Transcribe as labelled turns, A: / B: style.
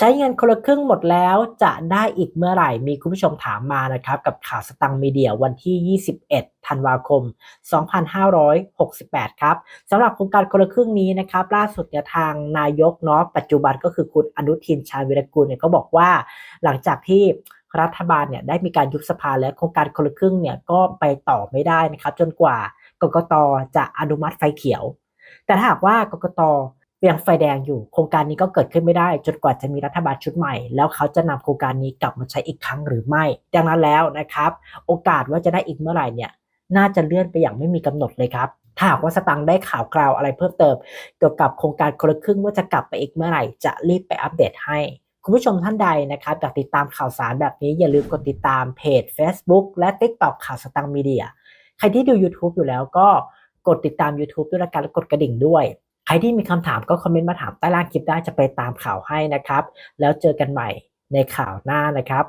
A: ใช้เงินคนละครึ่งหมดแล้วจะได้อีกเมื่อไหร่ มีคุณผู้ชมถามมานะครับกับข่าวสตังค์มีเดียวันที่ 21 ธันวาคม 2568 ครับสำหรับโครงการคนละครึ่งนี้นะครับ ล่าสุดเนี่ยทางนายกเนาะปัจจุบันก็คือคุณอนุทินชาญวิรกูลเนี่ยก็บอกว่าหลังจากที่รัฐบาลเนี่ยได้มีการยุบสภาและโครงการคนละครึ่งเนี่ยก็ไปต่อไม่ได้นะครับ จนกว่ากกตจะอนุมัติไฟเขียว แต่ถ้าหากว่ากกต ยังไฟแดงอยู่ โครงการนี้ก็เกิดขึ้นไม่ได้จนกว่าจะมีรัฐบาลชุดใหม่ แล้วเขาจะนำโครงการนี้กลับมาใช้อีกครั้งหรือไม่ ดังนั้นแล้วนะครับ โอกาสว่าจะได้อีกเมื่อไหร่เนี่ยน่าจะเลื่อนไปอย่างไม่มีกำหนดเลยครับถ้าหากว่าสตังค์ได้ข่าวคราวอะไรเพิ่มเติม เกี่ยวกับโครงการคนละครึ่งว่าจะกลับไปอีกเมื่อไหร่จะรีบไปอัปเดตให้ คุณผู้ชมท่านใดนะครับอยากติดตามข่าวสารแบบนี้อย่าลืมกดติดตามเพจ Facebook และ TikTok ข่าวสตังค์มีเดีย ใครที่ดู YouTube อยู่แล้วก็กดติดตาม YouTube ด้วยละกันและกดกระดิ่งด้วย ใครที่มีคำถามก็คอมเมนต์มาถามใต้ล่างคลิปได้จะไปตามข่าวให้นะครับ แล้วเจอกันใหม่ในข่าวหน้านะครับ